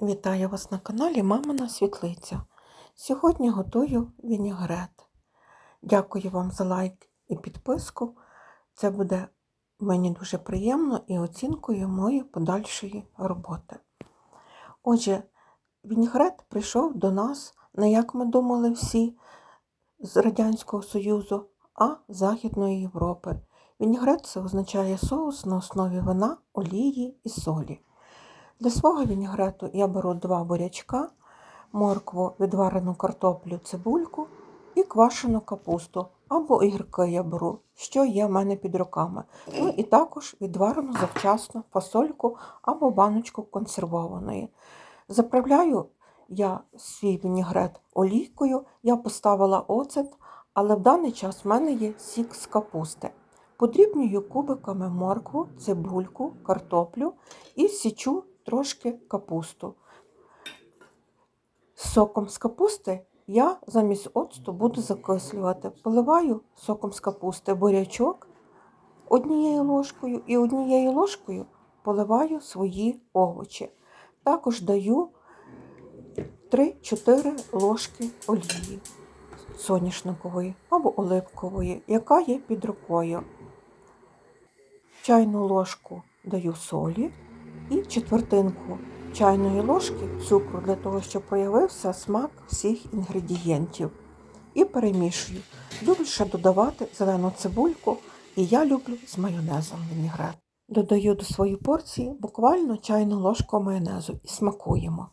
Вітаю вас на каналі Мамина Світлиця. Сьогодні готую вінігрет. Дякую вам за лайк і підписку. Це буде мені дуже приємно і оцінкою моєї подальшої роботи. Отже, вінігрет прийшов до нас, не як ми думали всі, з Радянського Союзу, а Західної Європи. Вінігрет це означає соус на основі вина, олії і солі. Для свого вінігрету я беру два бурячка, моркву, відварену картоплю, цибульку і квашену капусту або огірки я беру, що є в мене під руками. Ну і також відварену завчасно фасольку або баночку консервованої. Заправляю я свій вінігрет олійкою, я поставила оцет, але в даний час в мене є сік з капусти. Подрібнюю кубиками моркву, цибульку, картоплю і січу трошки капусту. Соком з капусти я замість оцту буду закислювати. Поливаю соком з капусти бурячок однією ложкою і однією ложкою поливаю свої овочі. Також даю 3-4 ложки олії соняшникової або оливкової, яка є під рукою. Чайну ложку даю солі і четвертинку чайної ложки цукру для того, щоб проявився смак всіх інгредієнтів. І перемішую. Люблю ще додавати зелену цибульку, і я люблю з майонезом вінігрет. Додаю до своєї порції буквально чайну ложку майонезу і смакуємо.